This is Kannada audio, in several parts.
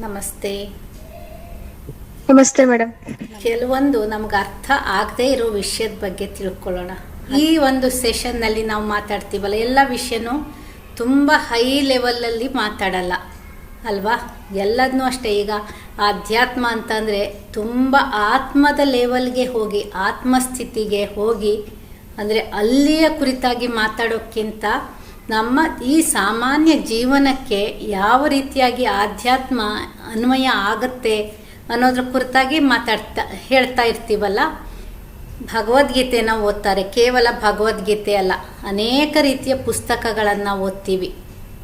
ನಮಸ್ತೆ. ನಮಸ್ತೆ ಮೇಡಮ್. ಕೆಲವೊಂದು ನಮ್ಗೆ ಅರ್ಥ ಆಗದೇ ಇರೋ ವಿಷಯದ ಬಗ್ಗೆ ತಿಳ್ಕೊಳ್ಳೋಣ. ಈ ಒಂದು ಸೆಷನ್ನಲ್ಲಿ ನಾವು ಮಾತಾಡ್ತೀವಲ್ಲ ಎಲ್ಲ ವಿಷಯನೂ ತುಂಬ ಹೈ ಲೆವೆಲಲ್ಲಿ ಮಾತಾಡಲ್ಲ ಅಲ್ವಾ? ಎಲ್ಲದನ್ನೂ ಅಷ್ಟೇ. ಈಗ ಆಧ್ಯಾತ್ಮ ಅಂತಂದರೆ ತುಂಬ ಆತ್ಮದ ಲೆವೆಲ್ಗೆ ಹೋಗಿ ಆತ್ಮಸ್ಥಿತಿಗೆ ಹೋಗಿ ಅಂದರೆ ಅಲ್ಲಿಯ ಕುರಿತಾಗಿ ಮಾತಾಡೋಕ್ಕಿಂತ ನಮ್ಮ ಈ ಸಾಮಾನ್ಯ ಜೀವನಕ್ಕೆ ಯಾವ ರೀತಿಯಾಗಿ ಆಧ್ಯಾತ್ಮ ಅನ್ವಯ ಆಗುತ್ತೆ ಅನ್ನೋದ್ರ ಕುರಿತಾಗಿ ಮಾತಾಡ್ತಾ, ಹೇಳ್ತಾ ಇರ್ತೀವಲ್ಲ? ಭಗವದ್ಗೀತೆನ ಓದ್ತಾರೆ. ಕೇವಲ ಭಗವದ್ಗೀತೆ ಅಲ್ಲ, ಅನೇಕ ರೀತಿಯ ಪುಸ್ತಕಗಳನ್ನು ಓದ್ತೀವಿ.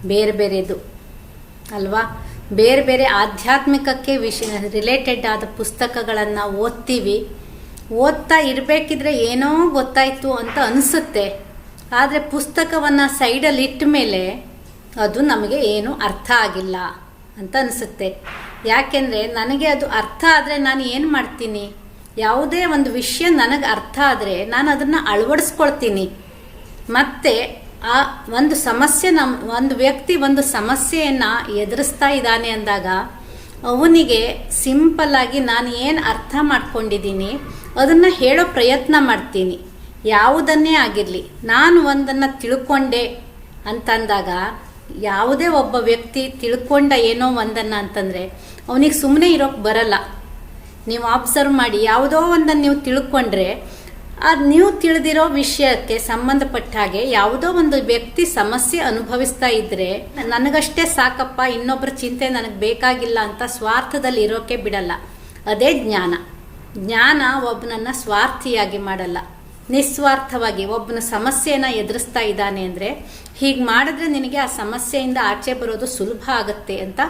ಬೇರೆ ಬೇರೆದು, ಅಲ್ವಾ? ಬೇರೆ ಬೇರೆ ಆಧ್ಯಾತ್ಮಿಕಕ್ಕೆ ವಿಷ ರಿಲೇಟೆಡ್ ಆದ ಪುಸ್ತಕಗಳನ್ನು ಓದ್ತೀವಿ. ಓದ್ತಾ ಇರಬೇಕಿದ್ರೆ ಏನೋ ಗೊತ್ತಾಯಿತು ಅಂತ ಅನಿಸುತ್ತೆ. ಆದರೆ ಪುಸ್ತಕವನ್ನು ಸೈಡಲ್ಲಿ ಇಟ್ಟ ಮೇಲೆ ಅದು ನಮಗೆ ಏನು ಅರ್ಥ ಆಗಿಲ್ಲ ಅಂತ ಅನಿಸುತ್ತೆ. ಯಾಕೆಂದರೆ ನನಗೆ ಅದು ಅರ್ಥ ಆದರೆ ನಾನು ಏನು ಮಾಡ್ತೀನಿ? ಯಾವುದೇ ಒಂದು ವಿಷಯ ನನಗೆ ಅರ್ಥ ಆದರೆ ನಾನು ಅದನ್ನು ಅಳವಡಿಸ್ಕೊಳ್ತೀನಿ. ಮತ್ತು ಆ ಒಂದು ಸಮಸ್ಯೆ ನಮ್ಮ ಒಂದು ವ್ಯಕ್ತಿ ಒಂದು ಸಮಸ್ಯೆಯನ್ನು ಎದುರಿಸ್ತಾ ಇದ್ದಾನೆ ಅಂದಾಗ ಅವನಿಗೆ ಸಿಂಪಲ್ಲಾಗಿ ನಾನು ಏನು ಅರ್ಥ ಮಾಡ್ಕೊಂಡಿದ್ದೀನಿ, ಅದನ್ನು ಹೇಳೋ ಪ್ರಯತ್ನ ಮಾಡ್ತೀನಿ. ಯಾವುದನ್ನೇ ಆಗಿರಲಿ, ನಾನು ಒಂದನ್ನು ತಿಳ್ಕೊಂಡೆ ಅಂತಂದಾಗ ಯಾವುದೇ ಒಬ್ಬ ವ್ಯಕ್ತಿ ತಿಳ್ಕೊಂಡ ಏನೋ ಒಂದನ್ನು ಅಂತಂದರೆ, ಅವನಿಗೆ ಸುಮ್ಮನೆ ಇರೋಕ್ಕೆ ಬರಲ್ಲ. ನೀವು ಅಬ್ಸರ್ವ್ ಮಾಡಿ, ಯಾವುದೋ ಒಂದನ್ನು ನೀವು ತಿಳ್ಕೊಂಡ್ರೆ, ಅದು ನೀವು ತಿಳಿದಿರೋ ವಿಷಯಕ್ಕೆ ಸಂಬಂಧಪಟ್ಟ ಹಾಗೆ ಯಾವುದೋ ಒಂದು ವ್ಯಕ್ತಿ ಸಮಸ್ಯೆ ಅನುಭವಿಸ್ತಾ ಇದ್ದರೆ ನನಗಷ್ಟೇ ಸಾಕಪ್ಪ ಇನ್ನೊಬ್ಬರ ಚಿಂತೆ ನನಗೆ ಬೇಕಾಗಿಲ್ಲ ಅಂತ ಸ್ವಾರ್ಥದಲ್ಲಿ ಇರೋಕೆ ಬಿಡಲ್ಲ. ಅದೇ ಜ್ಞಾನ. ಜ್ಞಾನ ಒಬ್ಬನನ್ನು ಸ್ವಾರ್ಥಿಯಾಗಿ ಮಾಡಲ್ಲ. ನಿಸ್ವಾರ್ಥವಾಗಿ ಒಬ್ಬನ ಸಮಸ್ಯೆನ ಎದುರಿಸ್ತಾ ಇದ್ದಾನೆ ಅಂದರೆ ಹೀಗೆ ಮಾಡಿದ್ರೆ ನಿನಗೆ ಆ ಸಮಸ್ಯೆಯಿಂದ ಆಚೆ ಬರೋದು ಸುಲಭ ಆಗುತ್ತೆ ಅಂತ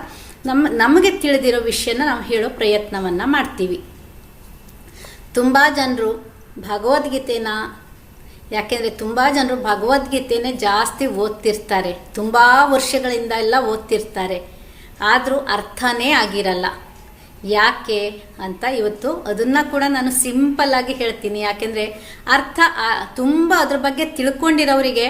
ನಮ್ಮ, ನಮಗೆ ತಿಳಿದಿರೋ ವಿಷಯನ ನಾವು ಹೇಳೋ ಪ್ರಯತ್ನವನ್ನು ಮಾಡ್ತೀವಿ. ತುಂಬ ಜನರು ಭಗವದ್ಗೀತೆನ, ಯಾಕೆಂದರೆ ತುಂಬ ಜನರು ಭಗವದ್ಗೀತೆನೇ ಜಾಸ್ತಿ ಓದ್ತಿರ್ತಾರೆ. ತುಂಬ ವರ್ಷಗಳಿಂದ ಎಲ್ಲ ಓದ್ತಿರ್ತಾರೆ. ಆದರೂ ಅರ್ಥನೇ ಆಗಿರಲ್ಲ. ಯಾಕೆ ಅಂತ ಇವತ್ತು ಅದನ್ನು ಕೂಡ ನಾನು ಸಿಂಪಲ್ಲಾಗಿ ಹೇಳ್ತೀನಿ. ಯಾಕೆಂದರೆ ಅರ್ಥ ತುಂಬ ಅದ್ರ ಬಗ್ಗೆ ತಿಳ್ಕೊಂಡಿರೋರಿಗೆ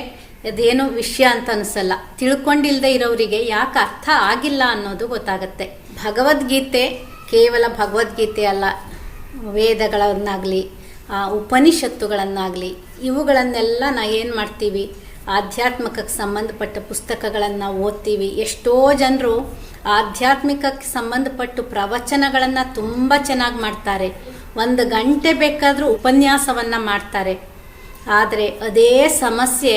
ಅದೇನು ವಿಷಯ ಅಂತ ಅನಿಸಲ್ಲ. ತಿಳ್ಕೊಂಡಿಲ್ಲದೆ ಇರೋರಿಗೆ ಯಾಕೆ ಅರ್ಥ ಆಗಿಲ್ಲ ಅನ್ನೋದು ಗೊತ್ತಾಗತ್ತೆ. ಭಗವದ್ಗೀತೆ ಕೇವಲ ಭಗವದ್ಗೀತೆ ಅಲ್ಲ, ವೇದಗಳನ್ನಾಗಲಿ ಉಪನಿಷತ್ತುಗಳನ್ನಾಗಲಿ, ಇವುಗಳನ್ನೆಲ್ಲ ನಾ ಏನು ಮಾಡ್ತೀವಿ? ಆಧ್ಯಾತ್ಮಿಕಕ್ಕೆ ಸಂಬಂಧಪಟ್ಟ ಪುಸ್ತಕಗಳನ್ನು ಓದ್ತೀವಿ. ಎಷ್ಟೋ ಜನರು ಆಧ್ಯಾತ್ಮಿಕಕ್ಕೆ ಸಂಬಂಧಪಟ್ಟು ಪ್ರವಚನಗಳನ್ನು ತುಂಬ ಚೆನ್ನಾಗಿ ಮಾಡ್ತಾರೆ. ಒಂದು ಗಂಟೆ ಬೇಕಾದರೂ ಉಪನ್ಯಾಸವನ್ನು ಮಾಡ್ತಾರೆ. ಆದರೆ ಅದೇ ಸಮಸ್ಯೆ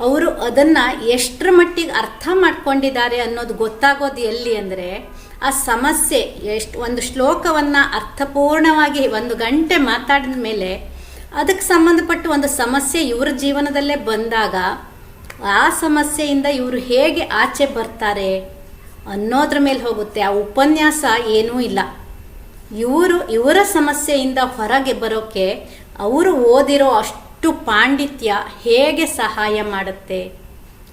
ಅವರು ಅದನ್ನು ಎಷ್ಟರ ಮಟ್ಟಿಗೆ ಅರ್ಥ ಮಾಡ್ಕೊಂಡಿದ್ದಾರೆ ಅನ್ನೋದು ಗೊತ್ತಾಗೋದು ಎಲ್ಲಿ ಅಂದರೆ ಆ ಸಮಸ್ಯೆ ಎಷ್ಟು, ಒಂದು ಶ್ಲೋಕವನ್ನು ಅರ್ಥಪೂರ್ಣವಾಗಿ ಒಂದು ಗಂಟೆ ಮಾತಾಡಿದ ಮೇಲೆ ಅದಕ್ಕೆ ಸಂಬಂಧಪಟ್ಟ ಒಂದು ಸಮಸ್ಯೆ ಇವರ ಜೀವನದಲ್ಲೇ ಬಂದಾಗ ಆ ಸಮಸ್ಯೆಯಿಂದ ಇವರು ಹೇಗೆ ಆಚೆ ಬರ್ತಾರೆ ಅನ್ನೋದ್ರ ಮೇಲೆ ಹೋಗುತ್ತೆ. ಆ ಉಪನ್ಯಾಸ ಏನೂ ಇಲ್ಲ. ಇವರು, ಇವರ ಸಮಸ್ಯೆಯಿಂದ ಹೊರಗೆ ಬರೋಕ್ಕೆ ಅವರು ಓದಿರೋ ಅಷ್ಟು ಪಾಂಡಿತ್ಯ ಹೇಗೆ ಸಹಾಯ ಮಾಡುತ್ತೆ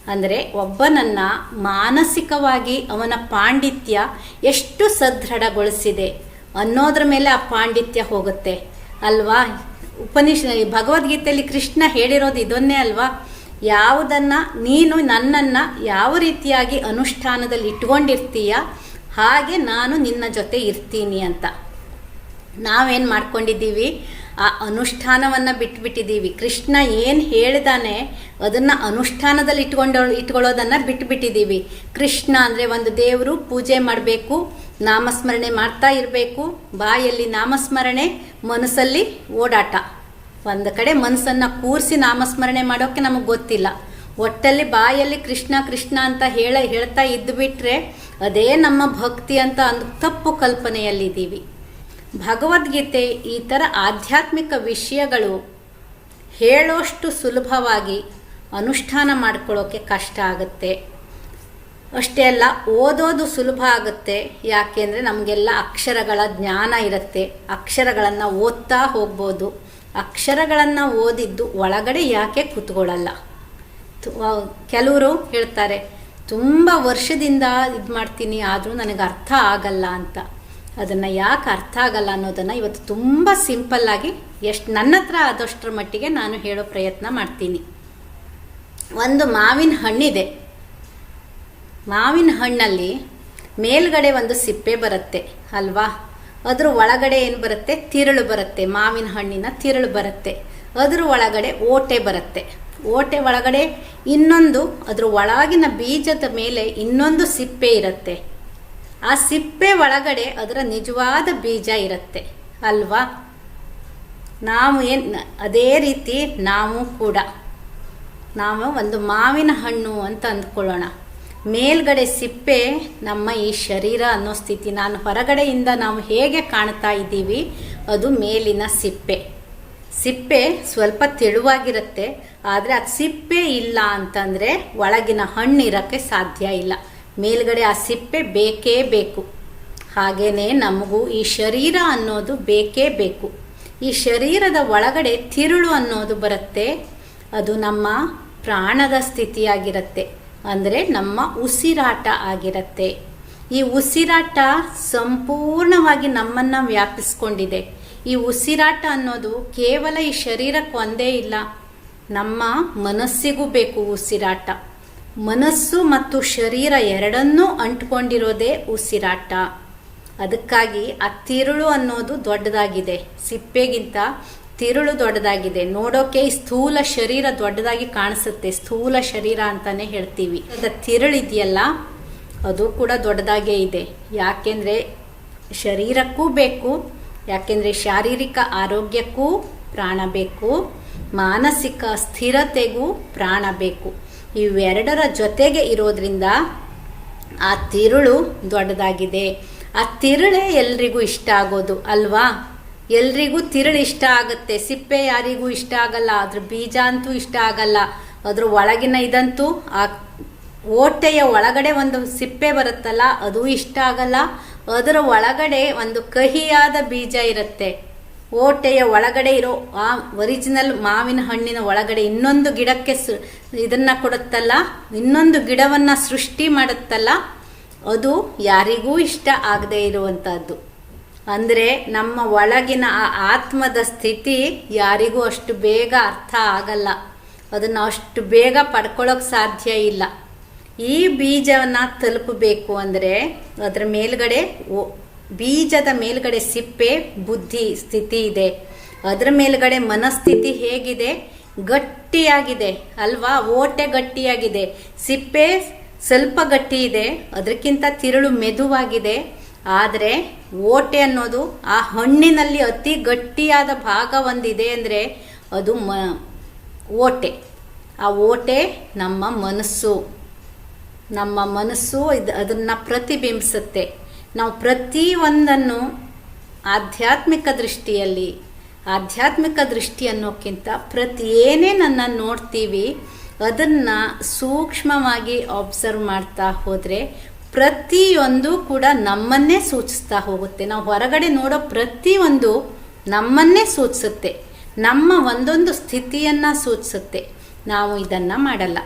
ಅಂದರೆ ಒಬ್ಬನನ್ನು ಮಾನಸಿಕವಾಗಿ ಅವನ ಪಾಂಡಿತ್ಯ ಎಷ್ಟು ಸದೃಢಗೊಳಿಸಿದೆ ಅನ್ನೋದ್ರ ಮೇಲೆ ಆ ಪಾಂಡಿತ್ಯ ಹೋಗುತ್ತೆ. ಅಲ್ವಾ? ಉಪನಿಷ ಭಗವದ್ಗೀತೆಯಲ್ಲಿ ಕೃಷ್ಣ ಹೇಳಿರೋದು ಇದನ್ನೇ ಅಲ್ವಾ? ಯಾವುದನ್ನು ನೀನು ನನ್ನನ್ನು ಯಾವ ರೀತಿಯಾಗಿ ಅನುಷ್ಠಾನದಲ್ಲಿ ಇಟ್ಕೊಂಡಿರ್ತೀಯ, ಹಾಗೆ ನಾನು ನಿನ್ನ ಜೊತೆ ಇರ್ತೀನಿ ಅಂತ. ನಾವೇನು ಮಾಡ್ಕೊಂಡಿದ್ದೀವಿ? ಆ ಅನುಷ್ಠಾನವನ್ನು ಬಿಟ್ಬಿಟ್ಟಿದ್ದೀವಿ. ಕೃಷ್ಣ ಏನು ಹೇಳ್ದಾನೆ, ಅದನ್ನು ಅನುಷ್ಠಾನದಲ್ಲಿ ಇಟ್ಕೊಂಡು ಇಟ್ಕೊಳ್ಳೋದನ್ನು ಬಿಟ್ಬಿಟ್ಟಿದ್ದೀವಿ. ಕೃಷ್ಣ ಅಂದರೆ ಒಂದು ದೇವರು, ಪೂಜೆ ಮಾಡಬೇಕು ನಾಮಸ್ಮರಣೆ ಮಾಡ್ತಾ ಇರಬೇಕು. ಬಾಯಲ್ಲಿ ನಾಮಸ್ಮರಣೆ, ಮನಸ್ಸಲ್ಲಿ ಓಡಾಟ. ಒಂದು ಕಡೆ ಮನಸ್ಸನ್ನು ಕೂರಿಸಿ ನಾಮಸ್ಮರಣೆ ಮಾಡೋಕ್ಕೆ ನಮಗೆ ಗೊತ್ತಿಲ್ಲ. ಒಟ್ಟಲ್ಲಿ ಬಾಯಲ್ಲಿ ಕೃಷ್ಣ ಕೃಷ್ಣ ಅಂತ ಹೇಳ, ಹೇಳ್ತಾ ಇದ್ದು ಬಿಟ್ಟರೆ ಅದೇ ನಮ್ಮ ಭಕ್ತಿ ಅಂತ ಅಂದು ತಪ್ಪು ಕಲ್ಪನೆಯಲ್ಲಿದ್ದೀವಿ. ಭಗವದ್ಗೀತೆ ಈ ಥರ ಆಧ್ಯಾತ್ಮಿಕ ವಿಷಯಗಳು ಹೇಳೋಷ್ಟು ಸುಲಭವಾಗಿ ಅನುಷ್ಠಾನ ಮಾಡ್ಕೊಳ್ಳೋಕ್ಕೆ ಕಷ್ಟ ಆಗುತ್ತೆ. ಅಷ್ಟೇ ಅಲ್ಲ, ಓದೋದು ಸುಲಭ ಆಗುತ್ತೆ. ಯಾಕೆಂದರೆ ನಮಗೆಲ್ಲ ಅಕ್ಷರಗಳ ಜ್ಞಾನ ಇರುತ್ತೆ. ಅಕ್ಷರಗಳನ್ನು ಓದ್ತಾ ಹೋಗ್ಬೋದು. ಅಕ್ಷರಗಳನ್ನು ಓದಿದ್ದು ಒಳಗಡೆ ಯಾಕೆ ಕೂತ್ಕೊಳ್ಳಲ್ಲ? ಕೆಲವರು ಹೇಳ್ತಾರೆ, ತುಂಬ ವರ್ಷದಿಂದ ಇದು ಮಾಡ್ತೀನಿ, ಆದರೂ ನನಗೆ ಅರ್ಥ ಆಗಲ್ಲ ಅಂತ. ಅದನ್ನು ಯಾಕೆ ಅರ್ಥ ಆಗಲ್ಲ ಅನ್ನೋದನ್ನು ಇವತ್ತು ತುಂಬ ಸಿಂಪಲ್ಲಾಗಿ ಎಷ್ಟು ನನ್ನ ಹತ್ರ ಆದಷ್ಟರ ಮಟ್ಟಿಗೆ ನಾನು ಹೇಳೋ ಪ್ರಯತ್ನ ಮಾಡ್ತೀನಿ. ಒಂದು ಮಾವಿನ ಹಣ್ಣಿದೆ. ಮಾವಿನ ಹಣ್ಣಲ್ಲಿ ಮೇಲ್ಗಡೆ ಒಂದು ಸಿಪ್ಪೆ ಬರುತ್ತೆ, ಅಲ್ವಾ? ಅದ್ರ ಒಳಗಡೆ ಏನು ಬರುತ್ತೆ? ತಿರುಳು ಬರುತ್ತೆ. ಮಾವಿನ ಹಣ್ಣಿನ ತಿರುಳು ಬರುತ್ತೆ. ಅದ್ರ ಒಳಗಡೆ ಓಟೆ ಬರುತ್ತೆ. ಓಟೆ ಒಳಗಡೆ ಇನ್ನೊಂದು, ಅದ್ರ ಒಳಗಿನ ಬೀಜದ ಮೇಲೆ ಇನ್ನೊಂದು ಸಿಪ್ಪೆ ಇರುತ್ತೆ. ಆ ಸಿಪ್ಪೆ ಒಳಗಡೆ ಅದರ ನಿಜವಾದ ಬೀಜ ಇರುತ್ತೆ, ಅಲ್ವಾ? ನಾವು ಏನು, ಅದೇ ರೀತಿ ನಾವು ಕೂಡ, ನಾವು ಒಂದು ಮಾವಿನ ಹಣ್ಣು ಅಂತ ಅಂದ್ಕೊಳ್ಳೋಣ. ಮೇಲ್ಗಡೆ ಸಿಪ್ಪೆ ನಮ್ಮ ಈ ಶರೀರ ಅನ್ನೋ ಸ್ಥಿತಿ. ನಾನು ಹೊರಗಡೆಯಿಂದ ನಾವು ಹೇಗೆ ಕಾಣ್ತಾ ಇದ್ದೀವಿ, ಅದು ಮೇಲಿನ ಸಿಪ್ಪೆ. ಸಿಪ್ಪೆ ಸ್ವಲ್ಪ ತೆಳುವಾಗಿರುತ್ತೆ, ಆದರೆ ಅದು ಸಿಪ್ಪೆ ಇಲ್ಲ ಅಂತಂದರೆ ಒಳಗಿನ ಹಣ್ಣು ಇರೋಕ್ಕೆ ಸಾಧ್ಯ ಇಲ್ಲ. ಮೇಲ್ಗಡೆ ಆ ಸಿಪ್ಪೆ ಬೇಕೇ ಬೇಕು. ಹಾಗೆಯೇ ನಮಗೂ ಈ ಶರೀರ ಅನ್ನೋದು ಬೇಕೇ ಬೇಕು. ಈ ಶರೀರದ ಒಳಗಡೆ ತಿರುಳು ಅನ್ನೋದು ಬರುತ್ತೆ, ಅದು ನಮ್ಮ ಪ್ರಾಣದ ಸ್ಥಿತಿಯಾಗಿರುತ್ತೆ. ಅಂದರೆ ನಮ್ಮ ಉಸಿರಾಟ ಆಗಿರುತ್ತೆ. ಈ ಉಸಿರಾಟ ಸಂಪೂರ್ಣವಾಗಿ ನಮ್ಮನ್ನು ವ್ಯಾಪಿಸ್ಕೊಂಡಿದೆ. ಈ ಉಸಿರಾಟ ಅನ್ನೋದು ಕೇವಲ ಈ ಶರೀರಕ್ಕೆ ಒಂದೇ ಇಲ್ಲ, ನಮ್ಮ ಮನಸ್ಸಿಗೂ ಬೇಕು ಉಸಿರಾಟ. ಮನಸ್ಸು ಮತ್ತು ಶರೀರ ಎರಡನ್ನೂ ಅಂಟ್ಕೊಂಡಿರೋದೇ ಉಸಿರಾಟ. ಅದಕ್ಕಾಗಿ ಆ ತಿರುಳು ಅನ್ನೋದು ದೊಡ್ಡದಾಗಿದೆ. ಸಿಪ್ಪೆಗಿಂತ ತಿರುಳು ದೊಡ್ಡದಾಗಿದೆ. ನೋಡೋಕೆ ಸ್ಥೂಲ ಶರೀರ ದೊಡ್ಡದಾಗಿ ಕಾಣಿಸುತ್ತೆ. ಸ್ಥೂಲ ಶರೀರ ಅಂತಾನೆ ಹೇಳ್ತೀವಿ. ತಿರುಳು ಇದೆಯಲ್ಲ ಅದು ಕೂಡ ದೊಡ್ಡದಾಗೇ ಇದೆ. ಯಾಕೆಂದರೆ ಶರೀರಕ್ಕೂ ಬೇಕು, ಯಾಕೆಂದರೆ ಶಾರೀರಿಕ ಆರೋಗ್ಯಕ್ಕೂ ಪ್ರಾಣ ಬೇಕು, ಮಾನಸಿಕ ಸ್ಥಿರತೆಗೂ ಪ್ರಾಣ ಬೇಕು. ಇವೆರಡರ ಜೊತೆಗೆ ಇರೋದ್ರಿಂದ ಆ ತಿರುಳು ದೊಡ್ಡದಾಗಿದೆ. ಆ ತಿರುಳೇ ಎಲ್ರಿಗೂ ಇಷ್ಟ ಆಗೋದು, ಅಲ್ವಾ? ಎಲ್ರಿಗೂ ತಿರುಳು ಇಷ್ಟ ಆಗುತ್ತೆ. ಸಿಪ್ಪೆ ಯಾರಿಗೂ ಇಷ್ಟ ಆಗಲ್ಲ ಅದ್ರ ಬೀಜ ಅಂತೂ ಇಷ್ಟ ಆಗಲ್ಲ. ಅದ್ರ ಒಳಗಿನ ಇದಂತೂ ಆ ಓಟೆಯ ಒಳಗಡೆ ಒಂದು ಸಿಪ್ಪೆ ಬರುತ್ತಲ್ಲ, ಅದು ಇಷ್ಟ ಆಗಲ್ಲ. ಅದರ ಒಳಗಡೆ ಒಂದು ಕಹಿಯಾದ ಬೀಜ ಇರುತ್ತೆ. ಓಟೆಯ ಒಳಗಡೆ ಇರೋ ಆ ಒರಿಜಿನಲ್ ಮಾವಿನ ಹಣ್ಣಿನ ಒಳಗಡೆ ಇನ್ನೊಂದು ಗಿಡಕ್ಕೆ ಇದನ್ನ ಕೊಡುತ್ತಲ್ಲ, ಇನ್ನೊಂದು ಗಿಡವನ್ನ ಸೃಷ್ಟಿ ಮಾಡುತ್ತಲ್ಲ, ಅದು ಯಾರಿಗೂ ಇಷ್ಟ ಆಗದೆ ಇರುವಂತಹದ್ದು. ಅಂದರೆ ನಮ್ಮ ಒಳಗಿನ ಆ ಆತ್ಮದ ಸ್ಥಿತಿ ಯಾರಿಗೂ ಅಷ್ಟು ಬೇಗ ಅರ್ಥ ಆಗಲ್ಲ. ಅದನ್ನು ಅಷ್ಟು ಬೇಗ ಪಡ್ಕೊಳ್ಳೋಕೆ ಸಾಧ್ಯ ಇಲ್ಲ. ಈ ಬೀಜವನ್ನು ತಲುಪಬೇಕು ಅಂದರೆ ಅದರ ಮೇಲ್ಗಡೆ ಬೀಜದ ಮೇಲ್ಗಡೆ ಸಿಪ್ಪೆ, ಬುದ್ಧಿ, ಸ್ಥಿತಿ ಇದೆ. ಅದರ ಮೇಲ್ಗಡೆ ಮನಸ್ಥಿತಿ ಹೇಗಿದೆ? ಗಟ್ಟಿಯಾಗಿದೆ ಅಲ್ವಾ? ಓಟೆ ಗಟ್ಟಿಯಾಗಿದೆ. ಸಿಪ್ಪೆ ಸ್ವಲ್ಪ ಗಟ್ಟಿ ಇದೆ, ಅದಕ್ಕಿಂತ ತಿರುಳು ಮೆದುವಾಗಿದೆ. ಆದರೆ ಓಟೆ ಅನ್ನೋದು ಆ ಹಣ್ಣಿನಲ್ಲಿ ಅತಿ ಗಟ್ಟಿಯಾದ ಭಾಗ ಒಂದಿದೆ ಅಂದರೆ ಅದು ಮ, ಓಟೆ. ಆ ಓಟೆ ನಮ್ಮ ಮನಸ್ಸು. ನಮ್ಮ ಮನಸ್ಸು ಇದು ಅದನ್ನು ಪ್ರತಿಬಿಂಬಿಸುತ್ತೆ. ನಾವು ಪ್ರತಿಯೊಂದನ್ನು ಆಧ್ಯಾತ್ಮಿಕ ದೃಷ್ಟಿಯಲ್ಲಿ, ಆಧ್ಯಾತ್ಮಿಕ ದೃಷ್ಟಿ ಅನ್ನೋಕ್ಕಿಂತ ಪ್ರತಿ ಏನೇ ನನ್ನ ನೋಡ್ತೀವಿ, ಅದನ್ನು ಸೂಕ್ಷ್ಮವಾಗಿ ಅಬ್ಸರ್ವ್ ಮಾಡ್ತಾ ಹೋದರೆ ಪ್ರತಿಯೊಂದು ಕೂಡ ನಮ್ಮನ್ನೇ ಸೂಚಿಸ್ತಾ ಹೋಗುತ್ತೆ. ನಾವು ಹೊರಗಡೆ ನೋಡೋ ಪ್ರತಿಯೊಂದು ನಮ್ಮನ್ನೇ ಸೂಚಿಸುತ್ತೆ. ನಮ್ಮ ಒಂದೊಂದು ಸ್ಥಿತಿಯನ್ನು ಸೂಚಿಸುತ್ತೆ. ನಾವು ಇದನ್ನು ಮಾಡಲ್ಲ.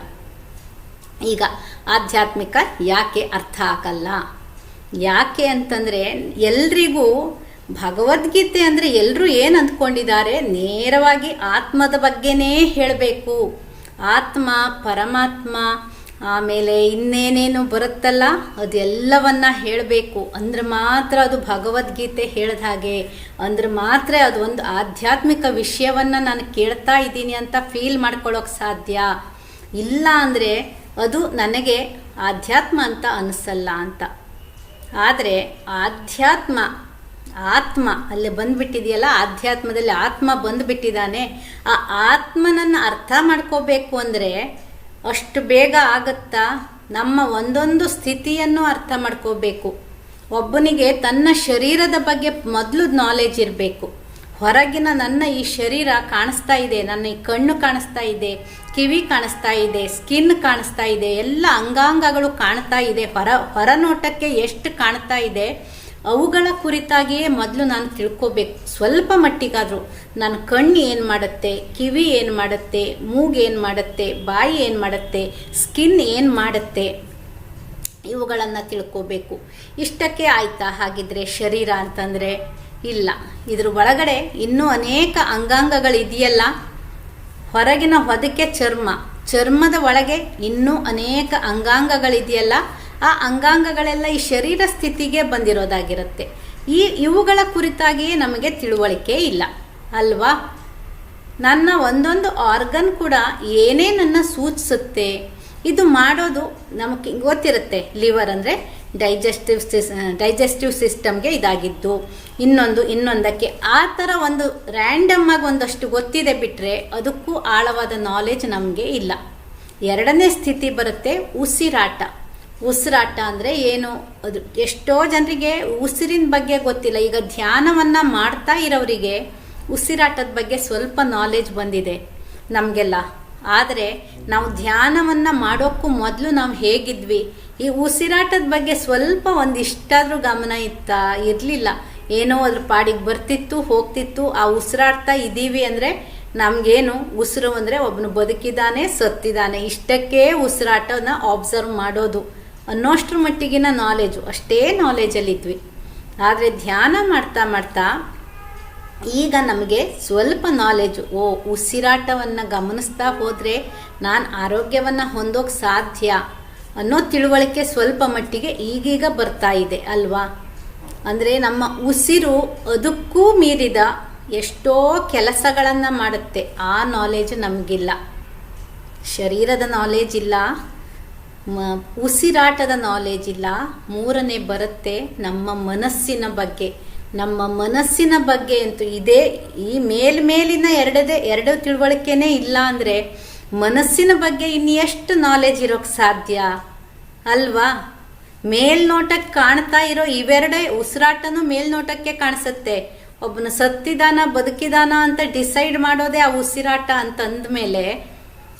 ಈಗ ಆಧ್ಯಾತ್ಮಿಕ ಯಾಕೆ ಅರ್ಥ ಆಗಲ್ಲ? ಯಾಕೆ ಅಂತಂದರೆ ಎಲ್ರಿಗೂ ಭಗವದ್ಗೀತೆ ಅಂದರೆ ಎಲ್ಲರೂ ಏನು ಅಂದ್ಕೊಂಡಿದ್ದಾರೆ? ನೇರವಾಗಿ ಆತ್ಮದ ಬಗ್ಗೆನೇ ಹೇಳಬೇಕು. ಆತ್ಮ, ಪರಮಾತ್ಮ ಆಮೇಲೆ ಇನ್ನೇನೇನು ಬರುತ್ತಲ್ಲ ಅದೆಲ್ಲವನ್ನ ಹೇಳಬೇಕು. ಅಂದ್ರೆ ಮಾತ್ರ ಅದು ಭಗವದ್ಗೀತೆ ಹೇಳ್ದ ಹಾಗೆ. ಅಂದ್ರೆ ಮಾತ್ರ ಅದು ಒಂದು ಆಧ್ಯಾತ್ಮಿಕ ವಿಷಯವನ್ನು ನಾನು ಕೇಳ್ತಾ ಇದ್ದೀನಿ ಅಂತ ಫೀಲ್ ಮಾಡ್ಕೊಳ್ಳೋಕೆ ಸಾಧ್ಯ. ಇಲ್ಲ ಅಂದರೆ ಅದು ನನಗೆ ಆಧ್ಯಾತ್ಮ ಅಂತ ಅನಿಸಲ್ಲ ಅಂತ. ಆದರೆ ಆಧ್ಯಾತ್ಮ, ಆತ್ಮ ಅಲ್ಲಿ ಬಂದ್ಬಿಟ್ಟಿದೆಯಲ್ಲ, ಆಧ್ಯಾತ್ಮದಲ್ಲಿ ಆತ್ಮ ಬಂದುಬಿಟ್ಟಿದ್ದಾನೆ ಆ ಆತ್ಮನನ್ನು ಅರ್ಥ ಮಾಡ್ಕೋಬೇಕು ಅಂದರೆ ಅಷ್ಟು ಬೇಗ ಆಗುತ್ತಾ? ನಮ್ಮ ಒಂದೊಂದು ಸ್ಥಿತಿಯನ್ನು ಅರ್ಥ ಮಾಡ್ಕೋಬೇಕು. ಒಬ್ಬನಿಗೆ ತನ್ನ ಶರೀರದ ಬಗ್ಗೆ ಮೊದಲು ನಾಲೆಜ್ ಇರಬೇಕು. ಹೊರಗಿನ ನನ್ನ ಈ ಶರೀರ ಕಾಣಿಸ್ತಾ ಇದೆ, ನನ್ನ ಈ ಕಣ್ಣು ಕಾಣಿಸ್ತಾ ಇದೆ, ಕಿವಿ ಕಾಣಿಸ್ತಾ ಇದೆ ಸ್ಕಿನ್ ಕಾಣಿಸ್ತಾ ಇದೆ, ಎಲ್ಲ ಅಂಗಾಂಗಗಳು ಕಾಣ್ತಾ ಇದೆ, ಹೊರ, ಹೊರನೋಟಕ್ಕೆ ಎಷ್ಟು ಕಾಣ್ತಾ ಇದೆ? ಅವುಗಳ ಕುರಿತಾಗಿಯೇ ಮೊದಲು ನಾನು ತಿಳ್ಕೋಬೇಕು. ಸ್ವಲ್ಪ ಮಟ್ಟಿಗಾದರೂ ನನ್ನ ಕಣ್ಣು ಏನು ಮಾಡುತ್ತೆ, ಕಿವಿ ಏನು ಮಾಡುತ್ತೆ, ಮೂಗು ಏನು ಮಾಡುತ್ತೆ, ಬಾಯಿ ಏನು ಮಾಡುತ್ತೆ, ಸ್ಕಿನ್ ಏನು ಮಾಡುತ್ತೆ ಇವುಗಳನ್ನು ತಿಳ್ಕೋಬೇಕು. ಇಷ್ಟಕ್ಕೆ ಆಯ್ತಾ? ಹಾಗಿದ್ರೆ ಶರೀರ ಅಂತಂದರೆ ಇಲ್ಲ. ಇದ್ರ ಒಳಗಡೆ ಇನ್ನೂ ಅನೇಕ ಅಂಗಾಂಗಗಳಿದೆಯಲ್ಲ? ಹೊರಗಿನ ಹೊದಕೆ ಚರ್ಮ. ಚರ್ಮದ ಒಳಗೆ ಇನ್ನೂ ಅನೇಕ ಅಂಗಾಂಗಗಳಿದೆಯಲ್ಲ? ಆ ಅಂಗಾಂಗಗಳೆಲ್ಲ ಈ ಶರೀರ ಸ್ಥಿತಿಗೆ ಬಂದಿರೋದಾಗಿರುತ್ತೆ. ಈ ಇವುಗಳ ಕುರಿತಾಗಿಯೇ ನಮಗೆ ತಿಳುವಳಿಕೆ ಇಲ್ಲ. ಅಲ್ವಾ? ನನ್ನ ಒಂದೊಂದು ಆರ್ಗನ್ ಕೂಡ ಏನೇ ನನ್ನ ಸೂಚಿಸುತ್ತೆ, ಇದು ಮಾಡೋದು ನಮಗೆ ಗೊತ್ತಿರುತ್ತೆ. ಲಿವರ್ ಅಂದರೆ ಡೈಜೆಸ್ಟಿವ್ ಸಿಸ್ ಡೈಜೆಸ್ಟಿವ್ ಸಿಸ್ಟಮ್ಗೆ ಇದಾಗಿದ್ದು. ಇನ್ನೊಂದು, ಇನ್ನೊಂದಕ್ಕೆ ಆ ಥರ ಒಂದು ರ್ಯಾಂಡಮ್ ಆಗಿ ಒಂದಷ್ಟು ಗೊತ್ತಿದೆ ಬಿಟ್ಟರೆ ಅದಕ್ಕೂ ಆಳವಾದ ನಾಲೆಜ್ ನಮಗೆ ಇಲ್ಲ. ಎರಡನೇ ಸ್ಥಿತಿ ಬರುತ್ತೆ ಉಸಿರಾಟ. ಉಸಿರಾಟ ಅಂದರೆ ಏನು? ಅದು ಎಷ್ಟೋ ಜನರಿಗೆ ಉಸಿರಿನ ಬಗ್ಗೆ ಗೊತ್ತಿಲ್ಲ. ಈಗ ಧ್ಯಾನವನ್ನು ಮಾಡ್ತಾ ಇರೋರಿಗೆ ಉಸಿರಾಟದ ಬಗ್ಗೆ ಸ್ವಲ್ಪ ನಾಲೆಜ್ ಬಂದಿದೆ ನಮಗೆಲ್ಲ. ಆದರೆ ನಾವು ಧ್ಯಾನವನ್ನು ಮಾಡೋಕ್ಕೂ ಮೊದಲು ನಾವು ಹೇಗಿದ್ವಿ? ಈ ಉಸಿರಾಟದ ಬಗ್ಗೆ ಸ್ವಲ್ಪ ಒಂದಿಷ್ಟಾದರೂ ಗಮನ ಇತ್ತಾ, ಇರಲಿಲ್ಲ. ಏನೋ ಅದ್ರ ಪಾಡಿಗೆ ಬರ್ತಿತ್ತು, ಹೋಗ್ತಿತ್ತು, ಆ ಉಸಿರಾಡ್ತಾ ಇದ್ದೀವಿ ಅಂದರೆ ನಮಗೇನು? ಉಸಿರು ಅಂದರೆ ಒಬ್ಬನು ಬದುಕಿದ್ದಾನೆ ಸತ್ತಿದ್ದಾನೆ ಇಷ್ಟಕ್ಕೆ ಉಸಿರಾಟನ ಆಬ್ಸರ್ವ್ ಮಾಡೋದು. ಅನ್ನೋಷ್ಟ್ರ ಮಟ್ಟಿಗಿನ ನಾಲೆಜು ಅಷ್ಟೇ ನಾಲೆಜಲ್ಲಿದ್ವಿ ಆದರೆ ಧ್ಯಾನ ಮಾಡ್ತಾ ಮಾಡ್ತಾ ಈಗ ನಮಗೆ ಸ್ವಲ್ಪ ನಾಲೆಜು ಓ ಉಸಿರಾಟವನ್ನು ಗಮನಿಸ್ತಾ ಹೋದರೆ ನಾನು ಆರೋಗ್ಯವನ್ನು ಹೊಂದೋಕೆ ಸಾಧ್ಯ ಅನ್ನೋ ತಿಳುವಳಿಕೆ ಸ್ವಲ್ಪ ಮಟ್ಟಿಗೆ ಈಗೀಗ ಬರ್ತಾ ಇದೆ ಅಲ್ವಾ? ಅಂದರೆ ನಮ್ಮ ಉಸಿರು ಅದಕ್ಕೂ ಮೀರಿದ ಎಷ್ಟೋ ಕೆಲಸಗಳನ್ನು ಮಾಡುತ್ತೆ. ಆ ನಾಲೆಜ್ ನಮಗಿಲ್ಲ. ಶರೀರದ ನಾಲೆಜ್ ಇಲ್ಲ. ಉಸಿರಾಟದ ನಾಲೆಜ್ ಇಲ್ಲ. ಮೂರನೇ ಬರುತ್ತೆ ನಮ್ಮ ಮನಸ್ಸಿನ ಬಗ್ಗೆ. ನಮ್ಮ ಮನಸ್ಸಿನ ಬಗ್ಗೆ ಅಂತೂ ಇದೇ. ಈ ಮೇಲ್ಮೇಲಿನ ಎರಡದೇ, ಎರಡು ತಿಳುವಳಿಕೆನೇ ಇಲ್ಲ ಅಂದರೆ ಮನಸ್ಸಿನ ಬಗ್ಗೆ ಇನ್ನು ಎಷ್ಟು ನಾಲೆಜ್ ಇರೋಕ್ಕೆ ಸಾಧ್ಯ? ಅಲ್ವಾ? ಮೇಲ್ನೋಟಕ್ಕೆ ಕಾಣ್ತಾ ಇರೋ ಇವೆರಡೇ ಉಸಿರಾಟನೂ ಮೇಲ್ನೋಟಕ್ಕೆ ಕಾಣಿಸುತ್ತೆ. ಒಬ್ಬನು ಸತ್ತಿದಾನ, ಬದುಕಿದಾನ ಅಂತ ಡಿಸೈಡ್ ಮಾಡೋದೇ ಆ ಉಸಿರಾಟ ಅಂತ ಅಂದಮೇಲೆ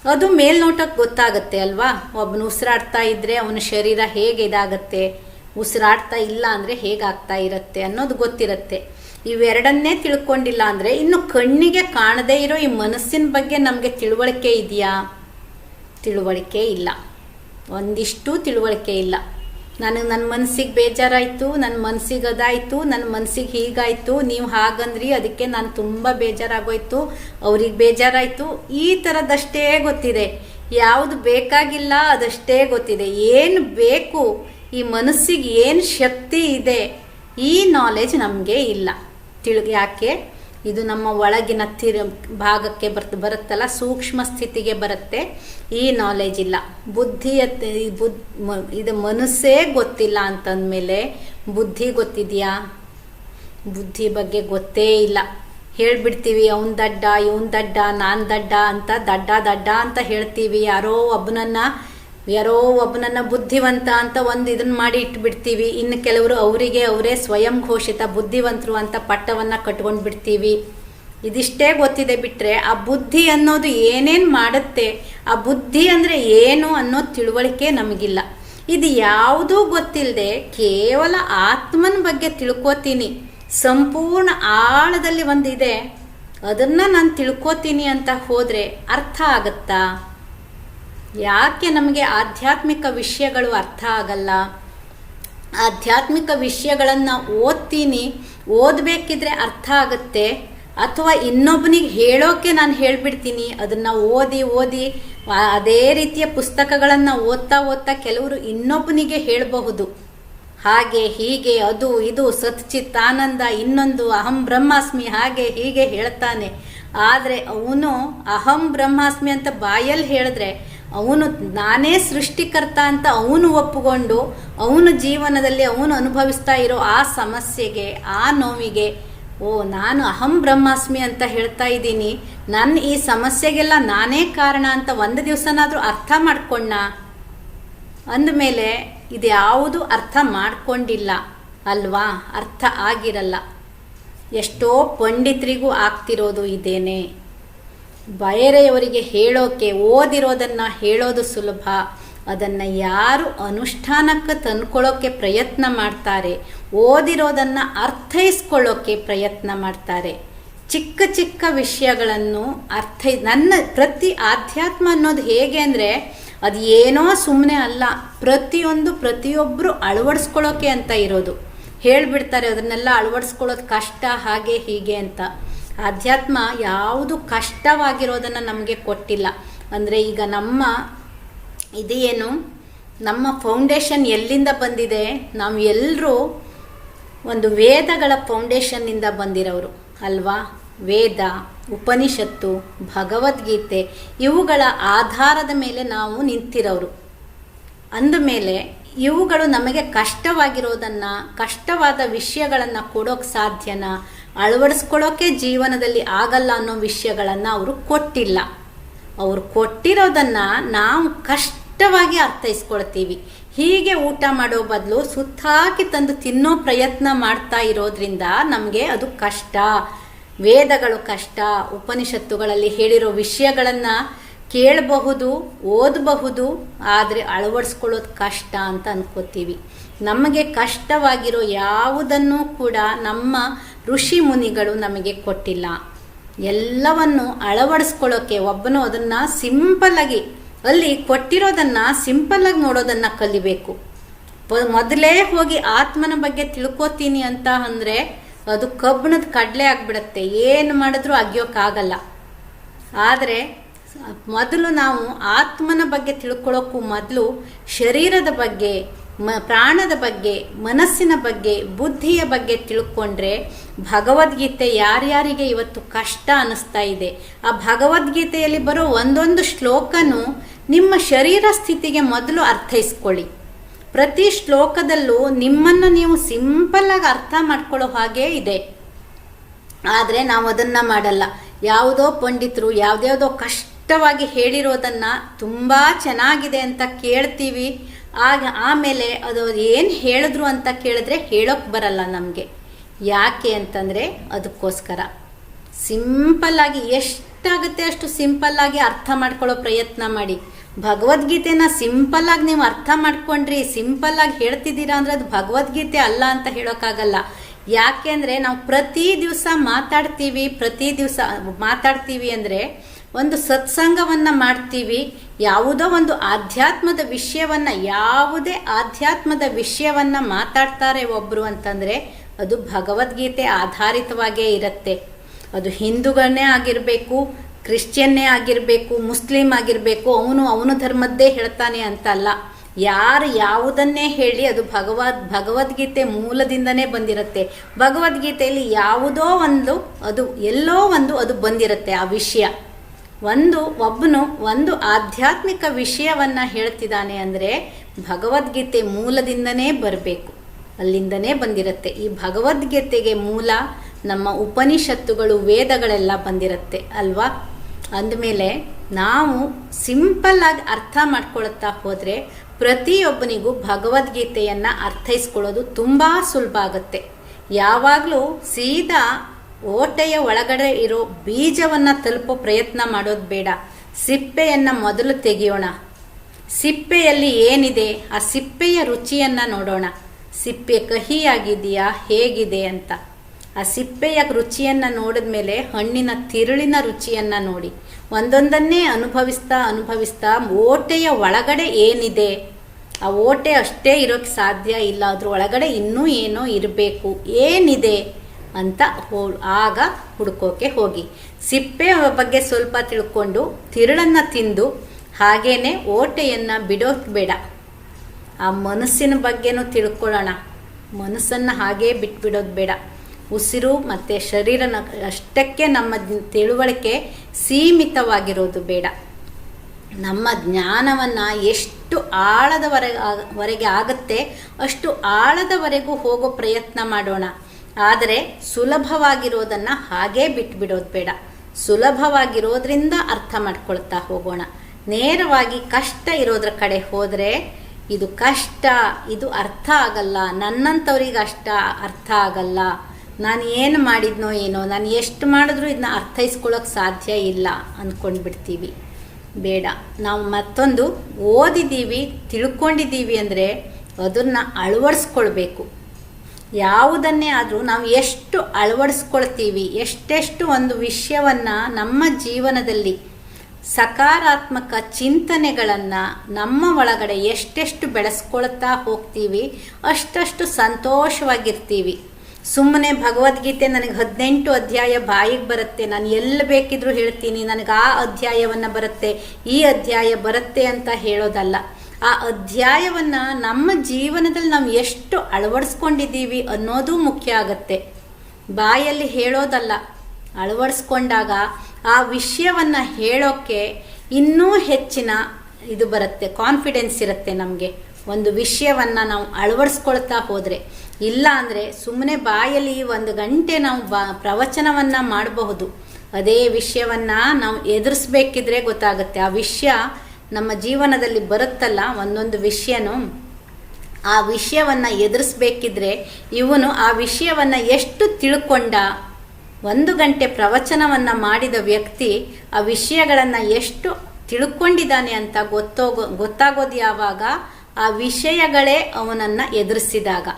ಅದು ಮೇಲ್ನೋಟಕ್ಕೆ ಗೊತ್ತಾಗುತ್ತೆ ಅಲ್ವಾ? ಒಬ್ಬನು ಉಸಿರಾಡ್ತಾ ಇದ್ರೆ ಅವನ ಶರೀರ ಹೇಗೆ ಇದಾಗತ್ತೆ? ಉಸಿರಾಡ್ತಾ ಇಲ್ಲ ಅಂದರೆ ಹೇಗಾಗ್ತಾ ಇರುತ್ತೆ ಅನ್ನೋದು ಗೊತ್ತಿರುತ್ತೆ. ಇವೆರಡನ್ನೇ ತಿಳ್ಕೊಂಡಿಲ್ಲ ಅಂದರೆ ಇನ್ನು ಕಣ್ಣಿಗೆ ಕಾಣದೇ ಇರೋ ಈ ಮನಸ್ಸಿನ ಬಗ್ಗೆ ನಮಗೆ ತಿಳುವಳಿಕೆ ಇದೆಯಾ? ತಿಳುವಳಿಕೆ ಇಲ್ಲ. ಒಂದಿಷ್ಟು ತಿಳುವಳಿಕೆ ಇಲ್ಲ. ನನಗೆ ನನ್ನ ಮನಸ್ಸಿಗೆ ಬೇಜಾರಾಯಿತು ನನ್ನ ಮನಸ್ಸಿಗೆ ಅದಾಯಿತು ನನ್ನ ಮನಸ್ಸಿಗೆ ಹೀಗಾಯಿತು, ನೀವು ಹಾಗಂದ್ರಿ, ಅದಕ್ಕೆ ನಾನು ತುಂಬ ಬೇಜಾರಾಗೋಯ್ತು, ಅವ್ರಿಗೆ ಬೇಜಾರಾಯಿತು, ಈ ಥರದಷ್ಟೇ ಗೊತ್ತಿದೆ. ಯಾವುದು ಬೇಕಾಗಿಲ್ಲ ಅದಷ್ಟೇ ಗೊತ್ತಿದೆ. ಏನು ಬೇಕು, ಈ ಮನಸ್ಸಿಗೆ ಏನು ಶಕ್ತಿ ಇದೆ, ಈ ನಾಲೆಜ್ ನಮಗೆ ಇಲ್ಲ. ತಿಳಿ ಯಾಕೆ? ಇದು ನಮ್ಮ ಒಳಗಿನ ತಿರ್ ಭಾಗಕ್ಕೆ ಬರ್ತ ಬರುತ್ತಲ್ಲ, ಸೂಕ್ಷ್ಮ ಸ್ಥಿತಿಗೆ ಬರುತ್ತೆ. ಈ ನಾಲೆಜ್ ಇಲ್ಲ. ಬುದ್ಧಿಯ ಇದು ಮನಸ್ಸೇ ಗೊತ್ತಿಲ್ಲ ಅಂತಂದಮೇಲೆ ಬುದ್ಧಿ ಗೊತ್ತಿದೆಯಾ? ಬುದ್ಧಿ ಬಗ್ಗೆ ಗೊತ್ತೇ ಇಲ್ಲ. ಹೇಳ್ಬಿಡ್ತೀವಿ, ಅವನ್ ದಡ್ಡ, ಇವನ್ ದಡ್ಡ, ನಾನ್ ದಡ್ಡ ಅಂತ ದಡ್ಡ ದಡ್ಡ ಅಂತ ಹೇಳ್ತೀವಿ. ಯಾರೋ ಒಬ್ಬನನ್ನ ಯಾರೋ ಒಬ್ಬನನ್ನ ಬುದ್ಧಿವಂತ ಅಂತ ಒಂದು ಇದನ್ನ ಮಾಡಿ ಇಟ್ಬಿಡ್ತೀವಿ. ಇನ್ನು ಕೆಲವರು ಅವರಿಗೆ ಅವರೇ ಸ್ವಯಂ ಘೋಷಿತ ಬುದ್ಧಿವಂತರು ಅಂತ ಪಟ್ಟವನ್ನ ಕಟ್ಕೊಂಡು ಬಿಡ್ತೀವಿ. ಇದಿಷ್ಟೇ ಗೊತ್ತಿದೆ ಬಿಟ್ರೆ ಆ ಬುದ್ಧಿ ಅನ್ನೋದು ಏನೇನು ಮಾಡುತ್ತೆ, ಆ ಬುದ್ಧಿ ಅಂದರೆ ಏನು ಅನ್ನೋ ತಿಳುವಳಿಕೆ ನಮಗಿಲ್ಲ. ಇದು ಯಾವುದೂ ಗೊತ್ತಿಲ್ಲದೆ ಕೇವಲ ಆತ್ಮನ ಬಗ್ಗೆ ತಿಳ್ಕೊತೀನಿ. ಸಂಪೂರ್ಣ ಆಳದಲ್ಲಿ ಒಂದಿದೆ. ಅದನ್ನು ನಾನು ತಿಳ್ಕೊತೀನಿ ಅಂತ ಹೋದರೆ ಅರ್ಥ ಆಗತ್ತಾ? ಯಾಕೆ ನಮಗೆ ಆಧ್ಯಾತ್ಮಿಕ ವಿಷಯಗಳು ಅರ್ಥ ಆಗಲ್ಲ? ಆಧ್ಯಾತ್ಮಿಕ ವಿಷಯಗಳನ್ನು ಓದ್ತೀನಿ, ಓದಬೇಕಿದ್ರೆ ಅರ್ಥ ಆಗುತ್ತೆ, ಅಥವಾ ಇನ್ನೊಬ್ಬನಿಗೆ ಹೇಳೋಕೆ ನಾನು ಹೇಳ್ಬಿಡ್ತೀನಿ, ಅದನ್ನು ಓದಿ ಓದಿ ಅದೇ ರೀತಿಯ ಪುಸ್ತಕಗಳನ್ನು ಓದ್ತಾ ಓದ್ತಾ ಕೆಲವರು ಇನ್ನೊಬ್ಬನಿಗೆ ಹೇಳಬಹುದು. ಹಾಗೆ, ಹೀಗೆ, ಅದು, ಇದು, ಸತ್ಚಿತ್, ಆನಂದ, ಇನ್ನೊಂದು, ಅಹಂ ಬ್ರಹ್ಮಾಸ್ಮಿ, ಹಾಗೆ, ಹೀಗೆ ಹೇಳ್ತಾನೆ. ಆದರೆ ಅವನು ಅಹಂ ಬ್ರಹ್ಮಾಸ್ಮಿ ಅಂತ ಬಾಯಲ್ಲಿ ಹೇಳಿದ್ರೆ ಅವನು ನಾನೇ ಸೃಷ್ಟಿಕರ್ತ ಅಂತ ಅವನು ಒಪ್ಪಿಕೊಂಡು, ಅವನು ಜೀವನದಲ್ಲಿ ಅವನು ಅನುಭವಿಸ್ತಾ ಇರೋ ಆ ಸಮಸ್ಯೆಗೆ, ಆ ನೋವಿಗೆ, ಓ, ನಾನು ಅಹಂ ಬ್ರಹ್ಮಾಸ್ಮಿ ಅಂತ ಹೇಳ್ತಾ ಇದ್ದೀನಿ. ನನ್ನ ಈ ಸಮಸ್ಯೆಗೆಲ್ಲ ನಾನೇ ಕಾರಣ ಅಂತ ಒಂದು ದಿವಸನಾದರೂ ಅರ್ಥ ಮಾಡ್ಕೊಂಡ ಅಂದಮೇಲೆ ಇದ್ಯಾವುದು ಅರ್ಥ ಮಾಡ್ಕೊಂಡಿಲ್ಲ. ಅಲ್ವಾ? ಅರ್ಥ ಆಗಿರಲ್ಲ. ಎಷ್ಟೋ ಪಂಡಿತರಿಗೂ ಆಗ್ತಿರೋದು ಇದೇನೆ. ಬೇರೆಯವರಿಗೆ ಹೇಳೋಕೆ ಓದಿರೋದನ್ನು ಹೇಳೋದು ಸುಲಭ. ಅದನ್ನು ಯಾರು ಅನುಷ್ಠಾನಕ್ಕೆ ತಂದ್ಕೊಳ್ಳೋಕ್ಕೆ ಪ್ರಯತ್ನ ಮಾಡ್ತಾರೆ, ಓದಿರೋದನ್ನು ಅರ್ಥೈಸ್ಕೊಳ್ಳೋಕ್ಕೆ ಪ್ರಯತ್ನ ಮಾಡ್ತಾರೆ. ಚಿಕ್ಕ ಚಿಕ್ಕ ವಿಷಯಗಳನ್ನು ಅರ್ಥ, ನನ್ನ ಪ್ರತಿ ಆಧ್ಯಾತ್ಮ ಅನ್ನೋದು ಹೇಗೆ ಅಂದರೆ, ಅದು ಏನೋ ಸುಮ್ಮನೆ ಅಲ್ಲ, ಪ್ರತಿಯೊಂದು ಪ್ರತಿಯೊಬ್ಬರು ಅಳವಡಿಸ್ಕೊಳ್ಳೋಕೆ ಅಂತ ಇರೋದು. ಹೇಳಿಬಿಡ್ತಾರೆ, ಅದನ್ನೆಲ್ಲ ಅಳವಡಿಸ್ಕೊಳ್ಳೋದು ಕಷ್ಟ, ಹಾಗೆ ಹೀಗೆ ಅಂತ. ಆಧ್ಯಾತ್ಮ ಯಾವುದು ಕಷ್ಟವಾಗಿರೋದನ್ನು ನಮಗೆ ಕೊಟ್ಟಿಲ್ಲ. ಅಂದರೆ ಈಗ ನಮ್ಮ ಇದೇನು, ನಮ್ಮ ಫೌಂಡೇಶನ್ ಎಲ್ಲಿಂದ ಬಂದಿದೆ, ನಾವು ಎಲ್ಲರೂ ಒಂದು ವೇದಗಳ ಫೌಂಡೇಶನ್ನಿಂದ ಬಂದಿರೋರು, ಅಲ್ವಾ? ವೇದ, ಉಪನಿಷತ್ತು, ಭಗವದ್ಗೀತೆ, ಇವುಗಳ ಆಧಾರದ ಮೇಲೆ ನಾವು ನಿಂತಿರೋರು. ಅಂದಮೇಲೆ ಇವುಗಳು ನಮಗೆ ಕಷ್ಟವಾಗಿರೋದನ್ನು, ಕಷ್ಟವಾದ ವಿಷಯಗಳನ್ನು ಕೊಡೋಕೆ ಸಾಧ್ಯನಾ? ಅಳವಡಿಸ್ಕೊಳ್ಳೋಕೆ ಜೀವನದಲ್ಲಿ ಆಗಲ್ಲ ಅನ್ನೋ ವಿಷಯಗಳನ್ನು ಅವರು ಕೊಟ್ಟಿಲ್ಲ. ಅವರು ಕೊಟ್ಟಿರೋದನ್ನು ನಾವು ಕಷ್ಟವಾಗಿ ಅರ್ಥೈಸ್ಕೊಳ್ತೀವಿ. ಹೀಗೆ ಊಟ ಮಾಡೋ ಬದಲು ಸುತ್ತಾಕಿ ತಂದು ತಿನ್ನೋ ಪ್ರಯತ್ನ ಮಾಡ್ತಾ ಇರೋದ್ರಿಂದ ನಮಗೆ ಅದು ಕಷ್ಟ. ವೇದಗಳು ಕಷ್ಟ. ಉಪನಿಷತ್ತುಗಳಲ್ಲಿ ಹೇಳಿರೋ ವಿಷಯಗಳನ್ನು ಕೇಳಬಹುದು, ಓದಬಹುದು, ಆದರೆ ಅಳವಡಿಸ್ಕೊಳ್ಳೋದು ಕಷ್ಟ ಅಂತ ಅಂದ್ಕೋತೀವಿ ನಮಗೆ ಕಷ್ಟವಾಗಿರೋ ಯಾವುದನ್ನು ಕೂಡ ನಮ್ಮ ಋಷಿ ಮುನಿಗಳು ನಮಗೆ ಕೊಟ್ಟಿಲ್ಲ. ಎಲ್ಲವನ್ನು ಅಳವಡಿಸ್ಕೊಳ್ಳೋಕೆ ಒಬ್ಬನು ಅದನ್ನು ಸಿಂಪಲ್ಲಾಗಿ ಅಲ್ಲಿ ಕೊಟ್ಟಿರೋದನ್ನು ಸಿಂಪಲ್ಲಾಗಿ ನೋಡೋದನ್ನು ಕಲಿಬೇಕು. ಮೊದಲೇ ಹೋಗಿ ಆತ್ಮನ ಬಗ್ಗೆ ತಿಳ್ಕೊತೀನಿ ಅಂತ ಅಂದರೆ ಅದು ಕಬ್ಬಿಣದ ಕಡಲೆ ಆಗಿಬಿಡುತ್ತೆ. ಏನು ಮಾಡಿದ್ರೂ ಅಗಿಯೋಕ್ಕಾಗಲ್ಲ ಆದರೆ, ಮೊದಲು ನಾವು ಆತ್ಮನ ಬಗ್ಗೆ ತಿಳ್ಕೊಳ್ಳೋಕ್ಕೂ ಮೊದಲು ಶರೀರದ ಬಗ್ಗೆ ಮ ಪ್ರಾಣದ ಬಗ್ಗೆ, ಮನಸ್ಸಿನ ಬಗ್ಗೆ, ಬುದ್ಧಿಯ ಬಗ್ಗೆ ತಿಳ್ಕೊಂಡ್ರೆ ಭಗವದ್ಗೀತೆ ಯಾರ್ಯಾರಿಗೆ ಇವತ್ತು ಕಷ್ಟ ಅನಿಸ್ತಾ ಇದೆ. ಆ ಭಗವದ್ಗೀತೆಯಲ್ಲಿ ಬರೋ ಒಂದೊಂದು ಶ್ಲೋಕನೂ ನಿಮ್ಮ ಶರೀರ ಸ್ಥಿತಿಗೆ ಮೊದಲು ಅರ್ಥೈಸ್ಕೊಳ್ಳಿ. ಪ್ರತಿ ಶ್ಲೋಕದಲ್ಲೂ ನಿಮ್ಮನ್ನು ನೀವು ಸಿಂಪಲ್ಲಾಗಿ ಅರ್ಥ ಮಾಡ್ಕೊಳ್ಳೋ ಹಾಗೆ ಇದೆ. ಆದರೆ ನಾವು ಅದನ್ನು ಮಾಡಲ್ಲ. ಯಾವುದೋ ಪಂಡಿತರು, ಯಾವುದ್ಯಾವುದೋ ಕಷ್ಟವಾಗಿ ಹೇಳಿರೋದನ್ನು ತುಂಬ ಚೆನ್ನಾಗಿದೆ ಅಂತ ಕೇಳ್ತೀವಿ. ಆಗ ಆಮೇಲೆ ಅದು ಏನು ಹೇಳಿದ್ರು ಅಂತ ಕೇಳಿದ್ರೆ ಹೇಳೋಕ್ಕೆ ಬರಲ್ಲ ನಮಗೆ. ಯಾಕೆ ಅಂತಂದರೆ ಅದಕ್ಕೋಸ್ಕರ ಸಿಂಪಲ್ಲಾಗಿ ಎಷ್ಟಾಗುತ್ತೆ ಅಷ್ಟು ಸಿಂಪಲ್ಲಾಗಿ ಅರ್ಥ ಮಾಡ್ಕೊಳ್ಳೋ ಪ್ರಯತ್ನ ಮಾಡಿ. ಭಗವದ್ಗೀತೆನ ಸಿಂಪಲ್ಲಾಗಿ ನೀವು ಅರ್ಥ ಮಾಡ್ಕೊಂಡ್ರಿ ಸಿಂಪಲ್ಲಾಗಿ ಹೇಳ್ತಿದ್ದೀರಾ ಅಂದರೆ ಅದು ಭಗವದ್ಗೀತೆ ಅಲ್ಲ ಅಂತ ಹೇಳೋಕ್ಕಾಗಲ್ಲ. ಯಾಕೆಂದರೆ ನಾವು ಪ್ರತಿ ದಿವಸ ಮಾತಾಡ್ತೀವಿ, ಪ್ರತಿ ದಿವಸ ಮಾತಾಡ್ತೀವಿ ಅಂದರೆ ಒಂದು ಸತ್ಸಂಗವನ್ನು ಮಾಡ್ತೀವಿ, ಯಾವುದೋ ಒಂದು ಆಧ್ಯಾತ್ಮದ ವಿಷಯವನ್ನು, ಯಾವುದೇ ಆಧ್ಯಾತ್ಮದ ವಿಷಯವನ್ನು ಮಾತಾಡ್ತಾರೆ ಒಬ್ಬರು ಅಂತಂದರೆ ಅದು ಭಗವದ್ಗೀತೆ ಆಧಾರಿತವಾಗೇ ಇರುತ್ತೆ. ಅದು ಹಿಂದೂಗಳನ್ನೇ ಆಗಿರಬೇಕು, ಕ್ರಿಶ್ಚಿಯನ್ನೇ ಆಗಿರಬೇಕು, ಮುಸ್ಲಿಂ ಆಗಿರಬೇಕು, ಅವನು ಅವನ ಧರ್ಮದ್ದೇ ಹೇಳ್ತಾನೆ ಅಂತಲ್ಲ. ಯಾರು ಯಾವುದನ್ನೇ ಹೇಳಿ ಅದು ಭಗವದ್, ಭಗವದ್ಗೀತೆ ಮೂಲದಿಂದನೇ ಬಂದಿರುತ್ತೆ. ಭಗವದ್ಗೀತೆಯಲ್ಲಿ ಯಾವುದೋ ಒಂದು, ಅದು ಎಲ್ಲೋ ಒಂದು ಅದು ಬಂದಿರುತ್ತೆ ಆ ವಿಷಯ. ಒಂದು, ಒಬ್ಬನು ಒಂದು ಆಧ್ಯಾತ್ಮಿಕ ವಿಷಯವನ್ನು ಹೇಳ್ತಿದ್ದಾನೆ ಅಂದರೆ ಭಗವದ್ಗೀತೆ ಮೂಲದಿಂದನೇ ಬರಬೇಕು. ಅಲ್ಲಿಂದನೇ ಬಂದಿರುತ್ತೆ. ಈ ಭಗವದ್ಗೀತೆಗೆ ಮೂಲ ನಮ್ಮ ಉಪನಿಷತ್ತುಗಳು, ವೇದಗಳೆಲ್ಲ ಬಂದಿರುತ್ತೆ ಅಲ್ವಾ? ಅಂದಮೇಲೆ ನಾವು ಸಿಂಪಲ್ಲಾಗಿ ಅರ್ಥ ಮಾಡ್ಕೊಳ್ತಾ ಹೋದರೆ ಪ್ರತಿಯೊಬ್ಬನಿಗೂ ಭಗವದ್ಗೀತೆಯನ್ನು ಅರ್ಥೈಸ್ಕೊಳ್ಳೋದು ತುಂಬ ಸುಲಭ ಆಗುತ್ತೆ. ಯಾವಾಗಲೂ ಸೀದಾ ಓಟೆಯ ಒಳಗಡೆ ಇರೋ ಬೀಜವನ್ನು ತಲುಪೋ ಪ್ರಯತ್ನ ಮಾಡೋದು ಬೇಡ. ಸಿಪ್ಪೆಯನ್ನು ಮೊದಲು ತೆಗೆಯೋಣ. ಸಿಪ್ಪೆಯಲ್ಲಿ ಏನಿದೆ, ಆ ಸಿಪ್ಪೆಯ ರುಚಿಯನ್ನು ನೋಡೋಣ. ಸಿಪ್ಪೆ ಕಹಿಯಾಗಿದೆಯಾ, ಹೇಗಿದೆ ಅಂತ. ಆ ಸಿಪ್ಪೆಯ ರುಚಿಯನ್ನು ನೋಡಿದ ಮೇಲೆ ಹಣ್ಣಿನ ತಿರುಳಿನ ರುಚಿಯನ್ನು ನೋಡಿ. ಒಂದೊಂದನ್ನೇ ಅನುಭವಿಸ್ತಾ ಅನುಭವಿಸ್ತಾ ಓಟೆಯ ಒಳಗಡೆ ಏನಿದೆ, ಆ ಓಟೆ ಅಷ್ಟೇ ಇರೋಕ್ಕೆ ಸಾಧ್ಯ ಇಲ್ಲ. ಅದ್ರ ಒಳಗಡೆ ಇನ್ನೂ ಏನೋ ಇರಬೇಕು. ಏನಿದೆ? ಅಂತ ಹೋ ಆಗ ಹುಡ್ಕೋಕೆ ಹೋಗಿ. ಸಿಪ್ಪೆ ಬಗ್ಗೆ ಸ್ವಲ್ಪ ತಿಳ್ಕೊಂಡು ತಿರುಳನ್ನು ತಿಂದು ಹಾಗೇನೆ ಓಟೆಯನ್ನು ಬಿಡೋಕೆ ಬೇಡ. ಆ ಮನಸ್ಸಿನ ಬಗ್ಗೆನೂ ತಿಳ್ಕೊಳ್ಳೋಣ. ಮನಸ್ಸನ್ನು ಹಾಗೇ ಬಿಟ್ಬಿಡೋದು ಬೇಡ. ಉಸಿರು ಮತ್ತು ಶರೀರನ ಅಷ್ಟಕ್ಕೆ ನಮ್ಮ ತಿಳುವಳಿಕೆ ಸೀಮಿತವಾಗಿರೋದು ಬೇಡ. ನಮ್ಮ ಜ್ಞಾನವನ್ನು ಎಷ್ಟು ಆಳದವರೆಗೆ ವರೆಗೆ ಆಗುತ್ತೆ ಅಷ್ಟು ಆಳದವರೆಗೂ ಹೋಗೋ ಪ್ರಯತ್ನ ಮಾಡೋಣ. ಆದರೆ ಸುಲಭವಾಗಿರೋದನ್ನು ಹಾಗೇ ಬಿಟ್ಬಿಡೋದು ಬೇಡ. ಸುಲಭವಾಗಿರೋದ್ರಿಂದ ಅರ್ಥ ಮಾಡ್ಕೊಳ್ತಾ ಹೋಗೋಣ. ನೇರವಾಗಿ ಕಷ್ಟ ಇರೋದ್ರ ಕಡೆ ಹೋದರೆ ಇದು ಕಷ್ಟ, ಇದು ಅರ್ಥ ಆಗಲ್ಲ. ನನ್ನಂಥವ್ರಿಗೆ ಅಷ್ಟ ಅರ್ಥ ಆಗಲ್ಲ. ನಾನು ಏನು ಮಾಡಿದ್ನೋ ಏನೋ, ನಾನು ಎಷ್ಟು ಮಾಡಿದ್ರೂ ಇದನ್ನ ಅರ್ಥೈಸ್ಕೊಳ್ಳೋಕೆ ಸಾಧ್ಯ ಇಲ್ಲ ಅಂದ್ಕೊಂಡ್ಬಿಡ್ತೀವಿ ಬೇಡ. ನಾವು ಮತ್ತೊಂದು ಓದಿದ್ದೀವಿ, ತಿಳ್ಕೊಂಡಿದ್ದೀವಿ ಅಂದರೆ ಅದನ್ನು ಅಳವಡಿಸ್ಕೊಳ್ಬೇಕು. ಯಾವುದನ್ನೇ ಆದರೂ ನಾವು ಎಷ್ಟು ಅಳವಡಿಸ್ಕೊಳ್ತೀವಿ, ಎಷ್ಟೆಷ್ಟು ಒಂದು ವಿಷಯವನ್ನು ನಮ್ಮ ಜೀವನದಲ್ಲಿ ಸಕಾರಾತ್ಮಕ ಚಿಂತನೆಗಳನ್ನು ನಮ್ಮ ಒಳಗಡೆ ಎಷ್ಟೆಷ್ಟು ಬೆಳೆಸ್ಕೊಳ್ತಾ ಹೋಗ್ತೀವಿ, ಅಷ್ಟಷ್ಟು ಸಂತೋಷವಾಗಿರ್ತೀವಿ. ಸುಮ್ಮನೆ ಭಗವದ್ಗೀತೆ ನನಗೆ ಹದಿನೆಂಟು ಅಧ್ಯಾಯ ಬಾಯಿಗೆ ಬರುತ್ತೆ, ನಾನು ಎಲ್ಲಿ ಬೇಕಿದ್ರೂ ಹೇಳ್ತೀನಿ, ನನಗೆ ಆ ಅಧ್ಯಾಯವನ್ನು ಬರುತ್ತೆ, ಈ ಅಧ್ಯಾಯ ಬರುತ್ತೆ ಅಂತ ಹೇಳೋದಲ್ಲ. ಆ ಅಧ್ಯಾಯವನ್ನು ನಮ್ಮ ಜೀವನದಲ್ಲಿ ನಾವು ಎಷ್ಟು ಅಳವಡಿಸ್ಕೊಂಡಿದ್ದೀವಿ ಅನ್ನೋದು ಮುಖ್ಯ ಆಗತ್ತೆ. ಬಾಯಲ್ಲಿ ಹೇಳೋದಲ್ಲ, ಅಳವಡಿಸ್ಕೊಂಡಾಗ ಆ ವಿಷಯವನ್ನು ಹೇಳೋಕ್ಕೆ ಇನ್ನೂ ಹೆಚ್ಚಿನ ಇದು ಬರುತ್ತೆ ಕಾನ್ಫಿಡೆನ್ಸ್ ಇರುತ್ತೆ ನಮಗೆ. ಒಂದು ವಿಷಯವನ್ನು ನಾವು ಅಳವಡಿಸ್ಕೊಳ್ತಾ ಹೋದರೆ, ಇಲ್ಲ ಅಂದರೆ ಸುಮ್ಮನೆ ಬಾಯಲ್ಲಿ ಒಂದು ಗಂಟೆ ನಾವು ಬಾ, ಪ್ರವಚನವನ್ನು ಮಾಡಬಹುದು. ಅದೇ ವಿಷಯವನ್ನು ನಾವು ಎದುರಿಸ್ಬೇಕಿದ್ರೆ ಗೊತ್ತಾಗುತ್ತೆ. ಆ ವಿಷಯ ನಮ್ಮ ಜೀವನದಲ್ಲಿ ಬರುತ್ತಲ್ಲ ಒಂದೊಂದು ವಿಷಯನೂ, ಆ ವಿಷಯವನ್ನು ಎದುರಿಸ್ಬೇಕಿದ್ರೆ ಇವನು ಆ ವಿಷಯವನ್ನು ಎಷ್ಟು ತಿಳ್ಕೊಂಡ, ಒಂದು ಗಂಟೆ ಪ್ರವಚನವನ್ನು ಮಾಡಿದ ವ್ಯಕ್ತಿ ಆ ವಿಷಯಗಳನ್ನು ಎಷ್ಟು ತಿಳ್ಕೊಂಡಿದ್ದಾನೆ ಅಂತ ಗೊತ್ತೋಗೋ, ಗೊತ್ತಾಗೋದು ಯಾವಾಗ? ಆ ವಿಷಯಗಳೇ ಅವನನ್ನು ಎದುರಿಸಿದಾಗ.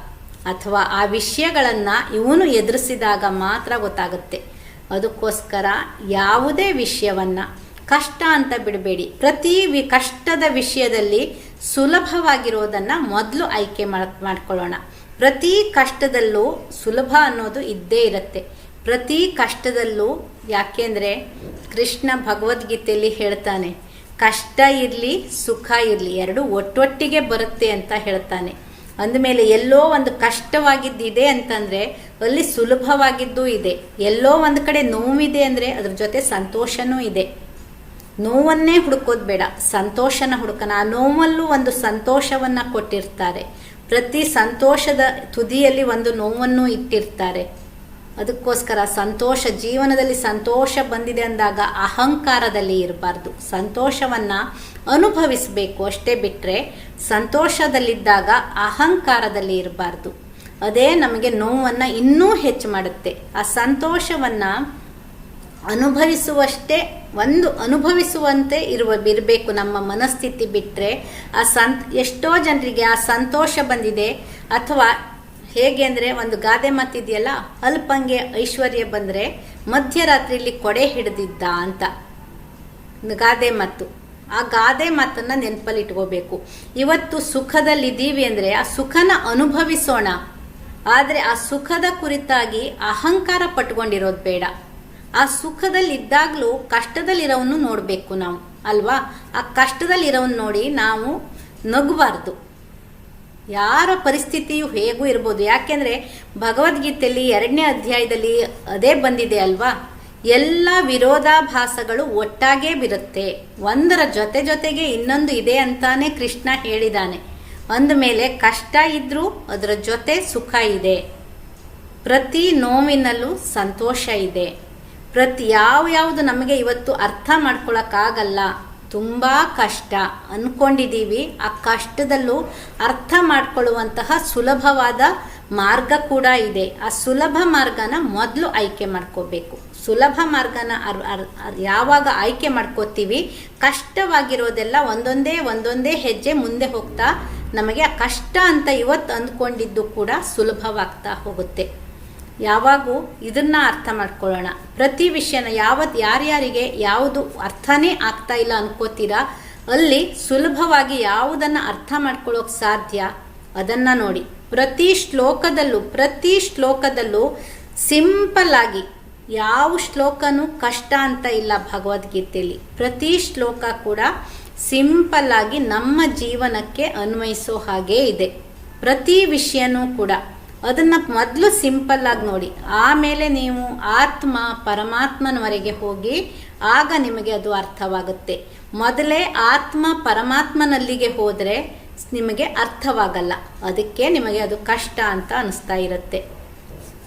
ಅಥವಾ ಆ ವಿಷಯಗಳನ್ನು ಇವನು ಎದುರಿಸಿದಾಗ ಮಾತ್ರ ಗೊತ್ತಾಗುತ್ತೆ. ಅದಕ್ಕೋಸ್ಕರ ಯಾವುದೇ ವಿಷಯವನ್ನು ಕಷ್ಟ ಅಂತ ಬಿಡಬೇಡಿ. ಪ್ರತಿ ವಿ ಕಷ್ಟದ ವಿಷಯದಲ್ಲಿ ಸುಲಭವಾಗಿರೋದನ್ನು ಮೊದಲು ಆಯ್ಕೆ ಮಾಡ್, ಮಾಡ್ಕೊಳ್ಳೋಣ. ಪ್ರತಿ ಕಷ್ಟದಲ್ಲೂ ಸುಲಭ ಅನ್ನೋದು ಇದ್ದೇ ಇರುತ್ತೆ. ಪ್ರತಿ ಕಷ್ಟದಲ್ಲೂ ಯಾಕೆಂದರೆ ಕೃಷ್ಣ ಭಗವದ್ಗೀತೆಯಲ್ಲಿ ಹೇಳ್ತಾನೆ, ಕಷ್ಟ ಇರಲಿ, ಸುಖ ಇರಲಿ, ಎರಡು ಒಟ್ಟೊಟ್ಟಿಗೆ ಬರುತ್ತೆ ಅಂತ ಹೇಳ್ತಾನೆ. ಅಂದಮೇಲೆ ಎಲ್ಲೋ ಒಂದು ಕಷ್ಟವಾಗಿದ್ದಿದೆ ಅಂತಂದರೆ ಅಲ್ಲಿ ಸುಲಭವಾಗಿದ್ದೂ ಇದೆ. ಎಲ್ಲೋ ಒಂದು ಕಡೆ ನೋವಿದೆ ಅಂದರೆ ಅದ್ರ ಜೊತೆ ಸಂತೋಷನೂ ಇದೆ. ನೋವನ್ನೇ ಹುಡುಕೋದು ಬೇಡ, ಸಂತೋಷನ ಹುಡುಕನ. ಆ ನೋವಲ್ಲೂ ಒಂದು ಸಂತೋಷವನ್ನು ಕೊಟ್ಟಿರ್ತಾರೆ. ಪ್ರತಿ ಸಂತೋಷದ ತುದಿಯಲ್ಲಿ ಒಂದು ನೋವನ್ನು ಇಟ್ಟಿರ್ತಾರೆ. ಅದಕ್ಕೋಸ್ಕರ ಸಂತೋಷ, ಜೀವನದಲ್ಲಿ ಸಂತೋಷ ಬಂದಿದೆ ಅಂದಾಗ ಅಹಂಕಾರದಲ್ಲಿ ಇರಬಾರ್ದು. ಸಂತೋಷವನ್ನು ಅನುಭವಿಸಬೇಕು ಅಷ್ಟೇ ಬಿಟ್ಟರೆ ಸಂತೋಷದಲ್ಲಿದ್ದಾಗ ಅಹಂಕಾರದಲ್ಲಿ ಇರಬಾರ್ದು. ಅದೇ ನಮಗೆ ನೋವನ್ನು ಇನ್ನೂ ಹೆಚ್ಚು ಮಾಡುತ್ತೆ. ಆ ಸಂತೋಷವನ್ನು ಅನುಭವಿಸುವಷ್ಟೇ, ಒಂದು ಅನುಭವಿಸುವಂತೆ ಇರುವ, ಇರಬೇಕು ನಮ್ಮ ಮನಸ್ಥಿತಿ ಬಿಟ್ಟರೆ ಆ ಸಂತ್, ಎಷ್ಟೋ ಜನರಿಗೆ ಆ ಸಂತೋಷ ಬಂದಿದೆ, ಅಥವಾ ಹೇಗೆ ಅಂದರೆ ಒಂದು ಗಾದೆ ಮಾತಿದೆಯಲ್ಲ, ಅಲ್ಪಂಗೆ ಐಶ್ವರ್ಯ ಬಂದರೆ ಮಧ್ಯರಾತ್ರಿಯಲ್ಲಿ ಕೊಡೆ ಹಿಡಿದಿದ್ದ ಅಂತ. ಗಾದೆ ಮಾತು. ಆ ಗಾದೆ ಮಾತನ್ನು ನೆನಪಲ್ಲಿ ಇಟ್ಕೋಬೇಕು. ಇವತ್ತು ಸುಖದಲ್ಲಿದ್ದೀವಿ ಅಂದರೆ ಆ ಸುಖನ ಅನುಭವಿಸೋಣ. ಆದರೆ ಆ ಸುಖದ ಕುರಿತಾಗಿ ಅಹಂಕಾರ ಪಟ್ಕೊಂಡಿರೋದು ಬೇಡ. ಆ ಸುಖದಲ್ಲಿದ್ದಾಗಲೂ ಕಷ್ಟದಲ್ಲಿರೋವನ್ನು ನೋಡಬೇಕು ನಾವು, ಅಲ್ವಾ? ಆ ಕಷ್ಟದಲ್ಲಿರೋವನ್ನು ನೋಡಿ ನಾವು ನಗಬಾರ್ದು. ಯಾರ ಪರಿಸ್ಥಿತಿಯು ಹೇಗೂ ಇರ್ಬೋದು. ಯಾಕೆಂದರೆ ಭಗವದ್ಗೀತೆಯಲ್ಲಿ ಎರಡನೇ ಅಧ್ಯಾಯದಲ್ಲಿ ಅದೇ ಬಂದಿದೆ ಅಲ್ವಾ? ಎಲ್ಲ ವಿರೋಧಾಭಾಸಗಳು ಒಟ್ಟಾಗೇ ಬಿರುತ್ತೆ. ಒಂದರ ಜೊತೆ ಜೊತೆಗೆ ಇನ್ನೊಂದು ಇದೆ ಅಂತಾನೆ ಕೃಷ್ಣ ಹೇಳಿದಾನೆ. ಅಂದಮೇಲೆ ಕಷ್ಟ ಇದ್ದರೂ ಅದರ ಜೊತೆ ಸುಖ ಇದೆ. ಪ್ರತಿ ನೋವಿನಲ್ಲೂ ಸಂತೋಷ ಇದೆ. ಪ್ರತಿ ಯಾವ ಯಾವುದು ನಮಗೆ ಇವತ್ತು ಅರ್ಥ ಮಾಡ್ಕೊಳಕ್ಕಾಗಲ್ಲ, ತುಂಬ ಕಷ್ಟ. ಅಂದ್ಕೊಂಡಿದ್ದೀವಿ ಆ ಕಷ್ಟದಲ್ಲೂ ಅರ್ಥ ಮಾಡ್ಕೊಳ್ಳುವಂತಹ ಸುಲಭವಾದ ಮಾರ್ಗ ಕೂಡ ಇದೆ. ಆ ಸುಲಭ ಮಾರ್ಗನ ಮೊದಲು ಆಯ್ಕೆ ಮಾಡ್ಕೋಬೇಕು. ಸುಲಭ ಮಾರ್ಗನ ಯಾವಾಗ ಆಯ್ಕೆ ಮಾಡ್ಕೋತೀವಿ, ಕಷ್ಟವಾಗಿರೋದೆಲ್ಲ ಒಂದೊಂದೇ ಒಂದೊಂದೇ ಹೆಜ್ಜೆ ಮುಂದೆ ಹೋಗ್ತಾ ನಮಗೆ ಆ ಕಷ್ಟ ಅಂತ ಇವತ್ತು ಅಂದ್ಕೊಂಡಿದ್ದು ಕೂಡ ಸುಲಭವಾಗ್ತಾ ಹೋಗುತ್ತೆ. ಯಾವಾಗೂ ಇದನ್ನ ಅರ್ಥ ಮಾಡ್ಕೊಳ್ಳೋಣ. ಪ್ರತಿ ವಿಷಯನ ಯಾವತ್ತು ಯಾರ್ಯಾರಿಗೆ ಯಾವುದು ಅರ್ಥನೇ ಆಗ್ತಾ ಇಲ್ಲ ಅನ್ಕೋತೀರಾ? ಅಲ್ಲಿ ಸುಲಭವಾಗಿ ಯಾವುದನ್ನು ಅರ್ಥ ಮಾಡ್ಕೊಳ್ಳೋಕೆ ಸಾಧ್ಯ? ಅದನ್ನು ನೋಡಿ. ಪ್ರತಿ ಶ್ಲೋಕದಲ್ಲೂ ಪ್ರತಿ ಶ್ಲೋಕದಲ್ಲೂ ಸಿಂಪಲ್ ಆಗಿ ಯಾವ ಶ್ಲೋಕನೂ ಕಷ್ಟ ಅಂತ ಇಲ್ಲ ಭಗವದ್ಗೀತೆಯಲ್ಲಿ ಪ್ರತಿ ಶ್ಲೋಕ ಕೂಡ ಸಿಂಪಲ್ ಆಗಿ ನಮ್ಮ ಜೀವನಕ್ಕೆ ಅನ್ವಯಿಸೋ ಹಾಗೆ ಇದೆ. ಪ್ರತಿ ವಿಷಯನೂ ಕೂಡ. ಅದನ್ನು ಮೊದಲು ಸಿಂಪಲ್ ಆಗಿ ನೋಡಿ. ಆಮೇಲೆ ನೀವು ಆತ್ಮ ಪರಮಾತ್ಮನವರೆಗೆ ಹೋಗಿ ಆಗ ನಿಮಗೆ ಅದು ಅರ್ಥವಾಗುತ್ತೆ. ಮೊದಲೇ ಆತ್ಮ ಪರಮಾತ್ಮನಲ್ಲಿಗೆ ಹೋದರೆ ನಿಮಗೆ ಅರ್ಥವಾಗಲ್ಲ. ಅದಕ್ಕೆ ನಿಮಗೆ ಅದು ಕಷ್ಟ ಅಂತ ಅನಿಸ್ತಾ ಇರುತ್ತೆ.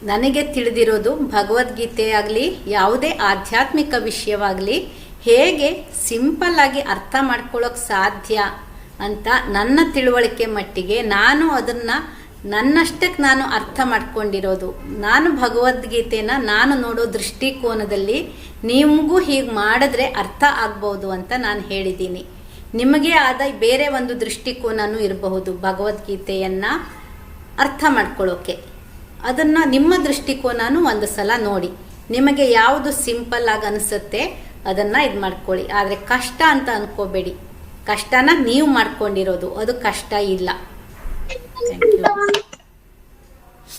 ನನಗೆ ತಿಳಿದಿರೋದು ಭಗವದ್ಗೀತೆ ಆಗಲಿ, ಯಾವುದೇ ಆಧ್ಯಾತ್ಮಿಕ ವಿಷಯವಾಗಲಿ, ಹೇಗೆ ಸಿಂಪಲ್ ಆಗಿ ಅರ್ಥ ಮಾಡ್ಕೊಳ್ಳೋಕೆ ಸಾಧ್ಯ ಅಂತ ನನ್ನ ತಿಳುವಳಿಕೆ ಮಟ್ಟಿಗೆ ನಾನು ಅದನ್ನು ನನ್ನಷ್ಟಕ್ಕೆ ನಾನು ಅರ್ಥ ಮಾಡ್ಕೊಂಡಿರೋದು. ನಾನು ಭಗವದ್ಗೀತೆನ ನಾನು ನೋಡೋ ದೃಷ್ಟಿಕೋನದಲ್ಲಿ ನಿಮಗೂ ಹೀಗೆ ಮಾಡಿದ್ರೆ ಅರ್ಥ ಆಗ್ಬೋದು ಅಂತ ನಾನು ಹೇಳಿದ್ದೀನಿ. ನಿಮಗೆ ಆದ ಬೇರೆ ಒಂದು ದೃಷ್ಟಿಕೋನನೂ ಇರಬಹುದು ಭಗವದ್ಗೀತೆಯನ್ನು ಅರ್ಥ ಮಾಡ್ಕೊಳ್ಳೋಕೆ. ಅದನ್ನು ನಿಮ್ಮ ದೃಷ್ಟಿಕೋನನೂ ಒಂದು ಸಲ ನೋಡಿ. ನಿಮಗೆ ಯಾವುದು ಸಿಂಪಲ್ ಆಗಿ ಅನಿಸುತ್ತೆ ಅದನ್ನು ಇದು ಮಾಡ್ಕೊಳ್ಳಿ. ಆದರೆ ಕಷ್ಟ ಅಂತ ಅನ್ಕೋಬೇಡಿ. ಕಷ್ಟನ ನೀವು ಮಾಡ್ಕೊಂಡಿರೋದು. ಅದು ಕಷ್ಟ ಇಲ್ಲ. thank you